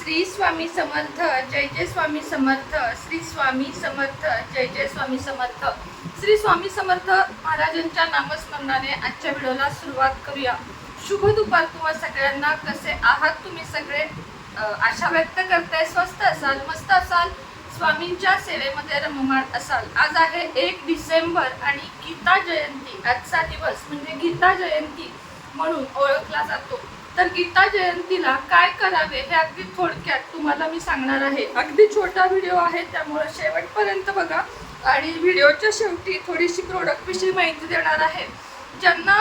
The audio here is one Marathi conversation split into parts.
श्री स्वामी समर्थ जय जय स्वामी समर्थ श्री स्वामी समर्थ जय जय स्वामी समर्थ. श्री स्वामी समर्थ महाराजांच्या नामस्मरणाने आजच्या व्हिडिओला सुरुवात करूया. शुभ दुपार तुम्हा सगळ्यांना. कसे आहात तुम्ही सगळे? आशा व्यक्त करताय. स्वस्त असाल मस्त असाल? स्वामींच्या सेवेमध्ये रममाण असाल. आज आहे एक डिसेंबर आणि गीता जयंती. आजचा दिवस म्हणजे गीता जयंती म्हणून ओळखला जातो. तर गीता जयंतीला काय करावे हे अगदी थोडक्यात तुम्हाला मी सांगणार आहे. अगदी छोटा व्हिडिओ आहे त्यामुळे शेवटपर्यंत बघा. आणि व्हिडिओच्या शेवटी थोडीशी प्रोडक्ट विषयी माहिती देणार आहे. ज्यांना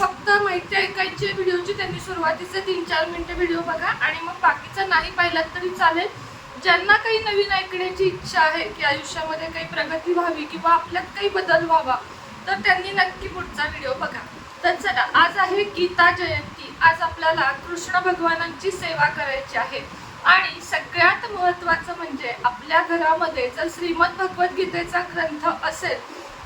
फक्त माहिती ऐकायची व्हिडिओची त्यांनी सुरुवातीचे तीन चार मिनिटं व्हिडिओ बघा. आणि मग बाकीचं नाही पाहिलं तरी चालेल. ज्यांना काही नवीन ऐकण्याची इच्छा आहे की आयुष्यामध्ये काही प्रगती व्हावी किंवा आपल्यात काही बदल व्हावा तर त्यांनी नक्की पुढचा व्हिडिओ बघा. तर चला आज आहे गीता जयंती. आज आपल्याला कृष्ण भगवानांची सेवा करायची आहे. आणि सगळ्यात महत्त्वाचं म्हणजे आपल्या घरामध्ये जर श्रीमद भगवद्गीतेचा ग्रंथ असेल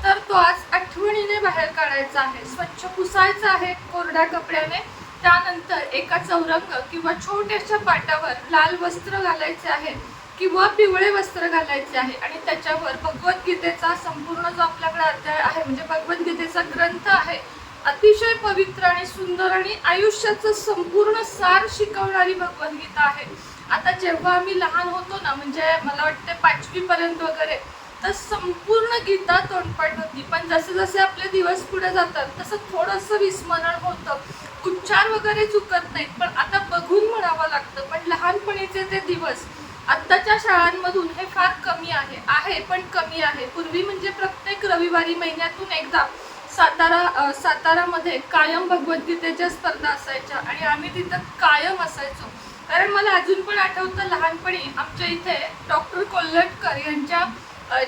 तर तो आज आठवणीने बाहेर काढायचा आहे. स्वच्छ पुसायचा आहे कोरड्या कपड्याने. त्यानंतर एका चौरंग किंवा छोट्याशा पाटावर लाल वस्त्र घालायचे आहे किंवा पिवळे वस्त्र घालायचे आहे. आणि त्याच्यावर भगवद्गीतेचा संपूर्ण जो आपल्याकडे अध्याय आहे म्हणजे भगवद्गीतेचा ग्रंथ आहे अतिशय पवित्र आणि सुंदर आणि आयुष्याचं संपूर्ण सार शिकवणारी भगवद्गीता आहे. आता जेव्हा आम्ही लहान होतो ना म्हणजे मला वाटते पाचवी पर्यंत वगैरे तर संपूर्ण गीता तोंडपाठ होती. पण जसे जसे आपले दिवस पुढे जातात तसं थोडंसं विस्मरण होतं. उच्चार वगैरे चुकत नाहीत पण आता बघून म्हणावं लागतं. पण लहानपणीचे ते दिवस आत्ताच्या शाळांमधून हे फार कमी आहे. आहे पण कमी आहे. पूर्वी म्हणजे प्रत्येक रविवारी महिन्यातून एकदा सातारा सातारामध्ये कायम भगवद्गीतेच्या स्पर्धा असायच्या आणि आम्ही तिथं कायम असायचो. कारण मला अजून पण आठवतं लहानपणी आमच्या इथे डॉक्टर कोल्हटकर यांच्या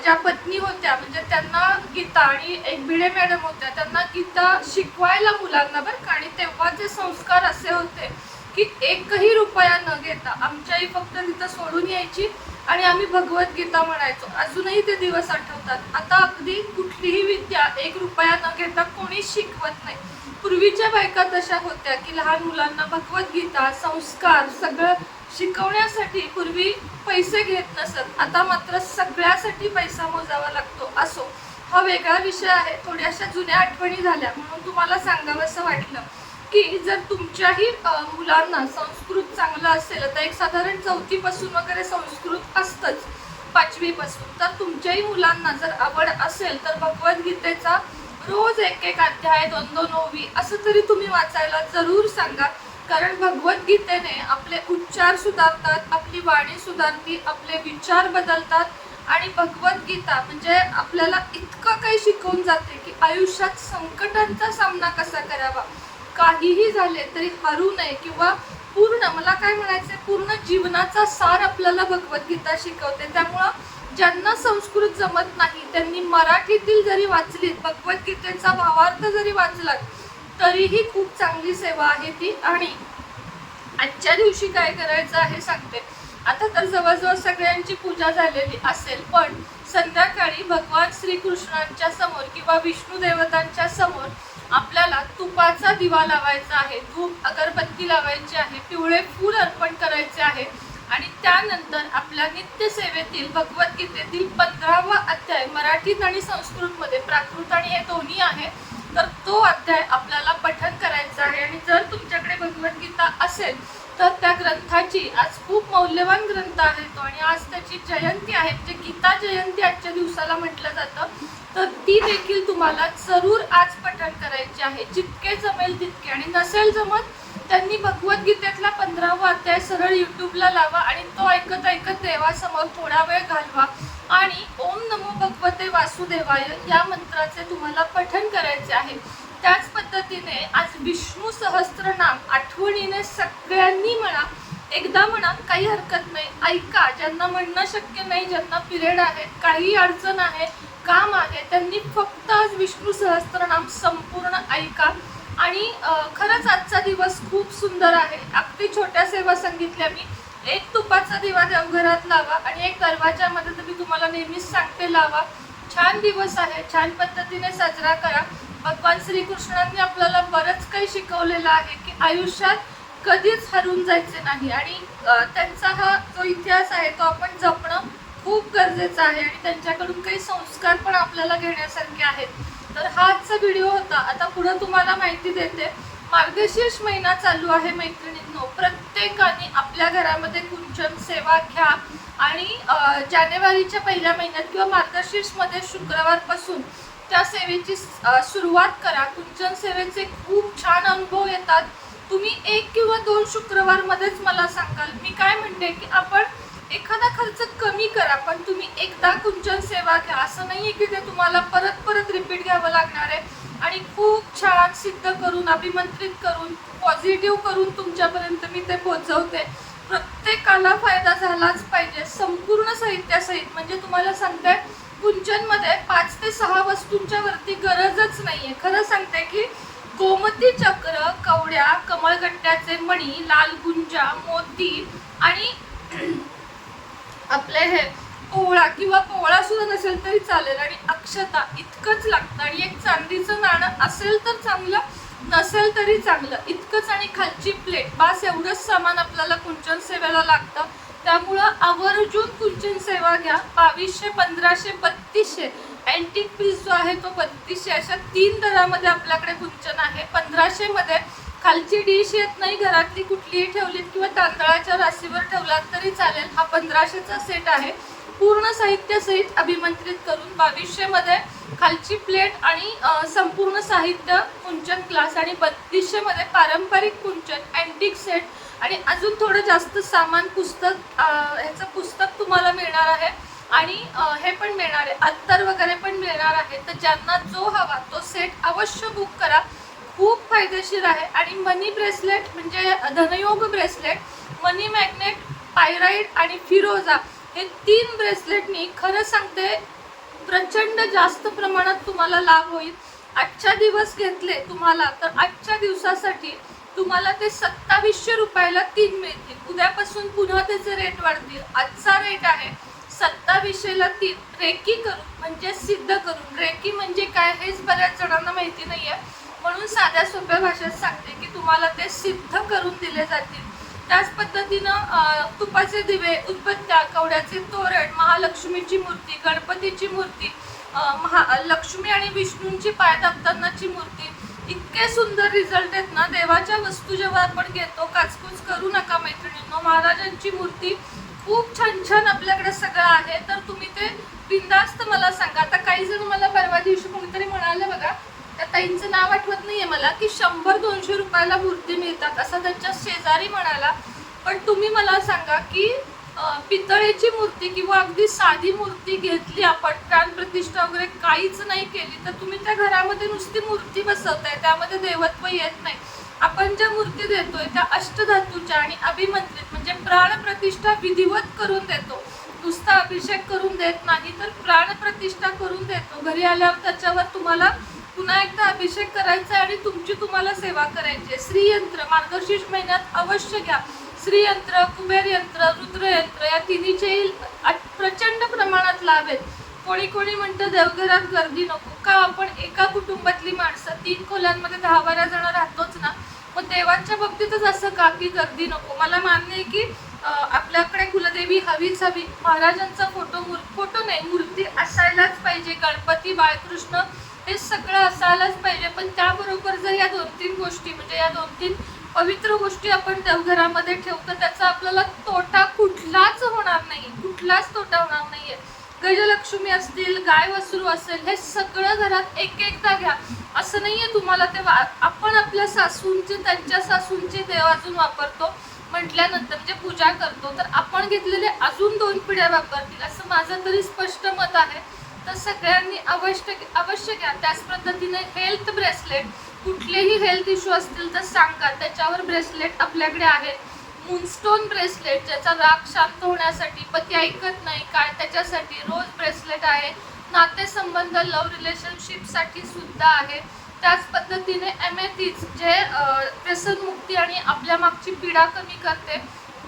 ज्या पत्नी होत्या म्हणजे त्यांना गीता आणि एक भिडे मॅडम होत्या त्यांना गीता शिकवायला मुलांना बरं का. आणि तेव्हाचे संस्कार असे होते की एकही रुपया न घेता आमच्याही फक्त तिथं सोडून यायची. आणि आम्ही भगवद्गीता म्हणायचो. अजूनही ते दिवस आठवतात. आता अगदी कुठलीही विद्या एक रुपया न घेता कोणीच शिकवत नाही. पूर्वीच्या बायका तशा होत्या की लहान मुलांना भगवद्गीता संस्कार सगळं शिकवण्यासाठी पूर्वी पैसे घेत नसत. आता मात्र सगळ्यासाठी पैसा मोजावा लागतो. असो. हा वेगळा विषय आहे. थोड्याशा जुन्या आठवणी झाल्या म्हणून तुम्हाला सांगावंसं वाटलं. की जर तुमच्याही मुलांना संस्कृत चांगलं असेल आता एक साधारण चौथीपासून वगैरे संस्कृत असतंच पाचवीपासून तर तुमच्याही मुलांना जर आवड असेल तर भगवद्गीतेचा रोज एक एक अध्याय दोन दोन ओवी असं तरी तुम्ही वाचायला जरूर सांगा. कारण भगवद्गीतेने आपले उच्चार सुधारतात आपली वाणी सुधारती आपले विचार बदलतात आणि भगवद्गीता म्हणजे आपल्याला इतकं काही शिकवून जाते की आयुष्यात संकटांचा सामना कसा करावा. काहीही झाले तरी हरू नये किंवा पूर्ण मला काय म्हणायचं पूर्ण जीवनाचा सार आपल्याला भगवद्गीता शिकवते. त्यामुळं ज्यांना संस्कृत जमत नाही त्यांनी मराठीतील जरी वाचली भगवद्गीतेचा भावार्थ जरी वाचला तरीही खूप चांगली सेवा आहे ती. आणि आजच्या दिवशी काय करायचं आहे सांगते. आता तर जवळजवळ सगळ्यांची पूजा झालेली असेल पण संध्याकाळी भगवान श्रीकृष्णांच्या समोर किंवा विष्णू देवतांच्या समोर आपल्याला तुपाचा दिवा लावायचा आहे धूप अगरबत्ती लावायची आहे पिवळे फूल अर्पण करायचे आहे. आणि त्यानंतर आपल्या नित्यसेवेतील भगवद्गीतेतील पंधरावा अध्याय मराठीत आणि संस्कृतमध्ये प्राकृत आणि हे दोन्ही आहे तर तो अध्याय आपल्याला पठन करायचा आहे. आणि जर तुमच्याकडे भगवद्गीता असेल तर त्या ग्रंथाची आज खूप मौल्यवान ग्रंथ आहे तो. आणि आज त्याची जयंती आहे म्हणजे गीता जयंती आजच्या दिवसाला म्हटलं जातं तर ती देखील तुम्हाला जरूर आज पठण करायची आहे. जितके जमेल तितके. आणि नसेल जमत त्यांनी भगवद्गीतेतला पंधरावा अध्याय सरळ युट्यूबला लावा आणि तो ऐकत ऐकत देवासमोर थोडा वेळ घालवा. आणि ओम नमो भगवते वासुदेवाय या मंत्राचे तुम्हाला पठण करायचे आहे. त्याच पद्धतीने आज विष्णू सहस्त्रनाम आठवणीने सगळ्यांनी म्हणा एकदा म्हणा काही हरकत नाही. ऐका ज्यांना म्हणणं शक्य नाही ज्यांना पिरियड आहे काही अडचण आहे काम आहे. त्यांनी फक्त आज विष्णू सहस्त्रनाम संपूर्ण ऐका. आणि खरंच आजचा दिवस खूप सुंदर आहे. अगदी छोट्या सेवा सांगितल्या मी. एक तुपाचा दिवा देवघरात लावा आणि एक दरवाजामध्ये तर मी तुम्हाला नेहमीच सांगते लावा. छान दिवस आहे. छान पद्धतीने साजरा करा. भगवान श्रीकृष्णांनी आपल्याला बरंच काही शिकवलेलं आहे की आयुष्यात कधीच हरून जायचे नाही. आणि त्यांचा हा जो इतिहास आहे तो आपण जप खूप गरजेचं आहे आणि त्यांच्याकडून काही संस्कार पण आपल्याला घेण्यासारखे आहेत. तर हा आजचा व्हिडिओ होता. आता पुढं तुम्हाला माहिती देते मार्गशीर्ष महिना चालू आहे मैत्रिणींनो. प्रत्येकाने आपल्या घरामध्ये कुंचन सेवा घ्या आणि जानेवारीच्या पहिल्या महिन्यात किंवा मार्गशीर्षमध्ये शुक्रवारपासून त्या सेवेची सुरुवात करा. कुंचन सेवेचे खूप छान अनुभव येतात. तुम्ही एक किंवा दोन शुक्रवारमध्येच मला सांगाल. मी काय म्हणते की आपण एखादा खर्च कमी करा पण तुम्ही एकदा कुंचन सेवा घ्या. असं नाही आहे की ते तुम्हाला परत परत रिपीट घ्यावं लागणार आहे. आणि खूप छान सिद्ध करून अभिमंत्रित करून पॉझिटिव्ह करून तुमच्यापर्यंत मी ते पोहोचवते. प्रत्येकाला फायदा झालाच पाहिजे. संपूर्ण साहित्यासहित म्हणजे तुम्हाला सांगते कुंचनमध्ये पाच ते सहा वस्तूंच्या वरती गरजच आहे खरं सांगते की गोमती चक्र कवड्या कमळगट्ट्याचे मणी लाल गुंजा मोती आणि आपले हे पोळा किंवा पोळा सुद्धा नसेल तरी चालेल. आणि अक्षता इतकंच लागतं. आणि एक चांदीचं नाणं असेल तर चांगलं नसेल तरी चांगलं. इतकंच आणि खालची प्लेट बास एवढंच सामान आपल्याला कुंचन सेवेला लागतं. त्यामुळं आवर्जून कुंचन सेवा घ्या. बावीसशे पंधराशे बत्तीसशे. अँटिक पीस जो आहे तो बत्तीसशे. अशा तीन दरामध्ये आपल्याकडे कुंचन आहे. पंधराशेमध्ये खालची डिश येत नाही घरातली कुठलीही ठेवलीत किंवा तांदळाच्या राशीवर ठेवलात तरी चालेल. हा पंधराशेचा सेट आहे. पूर्ण साहित्य सहित अभिमंत्रित करून बावीसशेमध्ये खालची प्लेट आणि संपूर्ण साहित्य कुंचन क्लास आणि बत्तीसशेमध्ये पारंपरिक कुंचन अँटिक सेट आणि अजून थोडं जास्त सामान पुस्तक ह्याचं पुस्तक तुम्हाला मिळणार आहे. आणि हे पण मिळणार आहे. अत्तर वगैरे पण मिळणार आहे. तर ज्यांना जो हवा तो सेट अवश्य बुक करा. खूप फायदेशीर आहे. आणि मनी ब्रेसलेट म्हणजे धनयोग ब्रेसलेट मनी मॅग्नेट पायराईड आणि फिरोजा हे तीन ब्रेसलेटनी खरं सांगते प्रचंड जास्त प्रमाणात तुम्हाला लाभ होईल. आजच्या दिवस घेतले तुम्हाला तर आजच्या दिवसासाठी तुम्हाला ते सत्तावीसशे रुपयाला तीन मिळतील. उद्यापासून पुन्हा त्याचे रेट वाढतील. आजचा रेट आहे सत्तावीसशेला तीन. रेकी करून म्हणजे सिद्ध करून. रेकी म्हणजे काय हेच बऱ्याच जणांना माहिती नाही आहे म्हणून साध्या सोप्या भाषेत सांगते की तुम्हाला ते सिद्ध करून दिले जातील. त्याच पद्धतीनं तुपाचे दिवे उदबत्त्या कवड्याचे तोरण महालक्ष्मीची मूर्ती गणपतीची मूर्ती महा लक्ष्मी आणि विष्णूंची पाय दाबतानाची मूर्ती इतके सुंदर रिझल्ट आहेत ना देवाच्या वस्तू जेव्हा आपण घेतो काचकूच करू नका मैत्रिणींनो. महाराजांची मूर्ती खूप छान छान आपल्याकडे सगळं आहे. तर तुम्ही ते बिंदास्त मला सांगा. आता काही जण मला परवा दिवशी कोणीतरी म्हणाले बघा त्या ताईंचं नाव आठवत नाहीये मला की शंभर दोनशे रुपयाला मूर्ती मिळतात असं त्यांच्या शेजारी म्हणाला. पण तुम्ही मला सांगा की पितळेची मूर्ती किंवा अगदी साधी मूर्ती घेतली आपण प्राणप्रतिष्ठा वगैरे काहीच नाही केली तर तुम्ही त्या घरामध्ये नुसती मूर्ती बसवताय त्यामध्ये देवत्व येत नाही. आपण ज्या मूर्ती देतोय त्या अष्टधातूच्या आणि अभिमंत्रित म्हणजे प्राण प्रतिष्ठा विधिवत करून देतो. नुसता अभिषेक करून देत नाही तर प्राण प्रतिष्ठा करून देतो. घरी आल्यावर त्याच्यावर तुम्हाला पुन्हा एकदा अभिषेक करायचा आहे आणि तुमची तुम्हाला सेवा करायची आहे. श्रीयंत्र मार्गशीर्ष महिन्यात अवश्य घ्या. श्रीयंत्र कुबेर यंत्र रुद्रयंत्र या तिन्हीचेही प्रचंड प्रमाणात लाभ आहेत. कोणी कोणी म्हणतं देवघरात गर्दी नको. का आपण एका कुटुंबातली माणसं तीन खोल्यांमध्ये दहा बारा जण राहतोच ना मग देवांच्या बाबतीतच असं का की गर्दी नको? मला मान्य आहे की आपल्याकडे कुलदेवी हवीच हवी. महाराजांचा फोटो मूर् फोटो नाही. मूर्ती असायलाच पाहिजे. गणपती बाळकृष्ण हे सगळं असायलाच पाहिजे. पण त्याबरोबर जर या दोन तीन गोष्टी म्हणजे या दोन तीन पवित्र गोष्टी आपण देवघरामध्ये ठेवतो त्याचा आपल्याला तोटा कुठलाच होणार नाही. कुठलाच तोटा होणार नाहीये. गजलक्ष्मी असतील गाय वसरू असेल हे सगळं घरात एक एकदा घ्या. असं नाहीये तुम्हाला ते वा- आपण आपल्या सासूंचे त्यांच्या सासूंचे देव अजून वापरतो. म्हटल्यानंतर म्हणजे पूजा करतो तर आपण घेतलेले अजून दोन पिढ्या वापरतील. असं माझं तरी स्पष्ट मत आहे. तर सगळ्यांनी अवश्य अवश्य घ्या. त्याच पद्धतीने हेल्थ ब्रेसलेट कुठलेही हेल्थ इश्यू असतील तर सांगा. त्याच्यावर ब्रेसलेट आपल्याकडे आहेत मूनस्टोन ब्रेसलेट ज्याचा राग शांत होण्यासाठी पती ऐकत नाही काय त्याच्यासाठी रोज ब्रेसलेट आहे. नातेसंबंध लव रिलेशनशिपसाठी सुद्धा आहे. त्याच पद्धतीने एमेथीज जे अ, व्यसनमुक्ती आणि आपल्या मागची पीडा कमी करते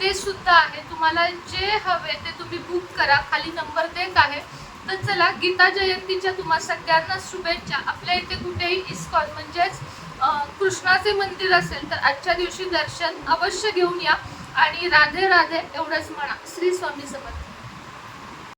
ते सुद्धा आहे. तुम्हाला जे हवे ते तुम्ही बुक करा. खाली नंबर देत आहे. तर चला गीता जयंतीच्या तुम्हा सगळ्यांना शुभेच्छा. आपल्या इथे कुठेही इस्कॉन म्हणजेच कृष्णाचे मंदिर असेल तर आजच्या दिवशी दर्शन अवश्य घेऊन या. आणि राधे राधे एवढंच म्हणा. श्री स्वामी समर्थ.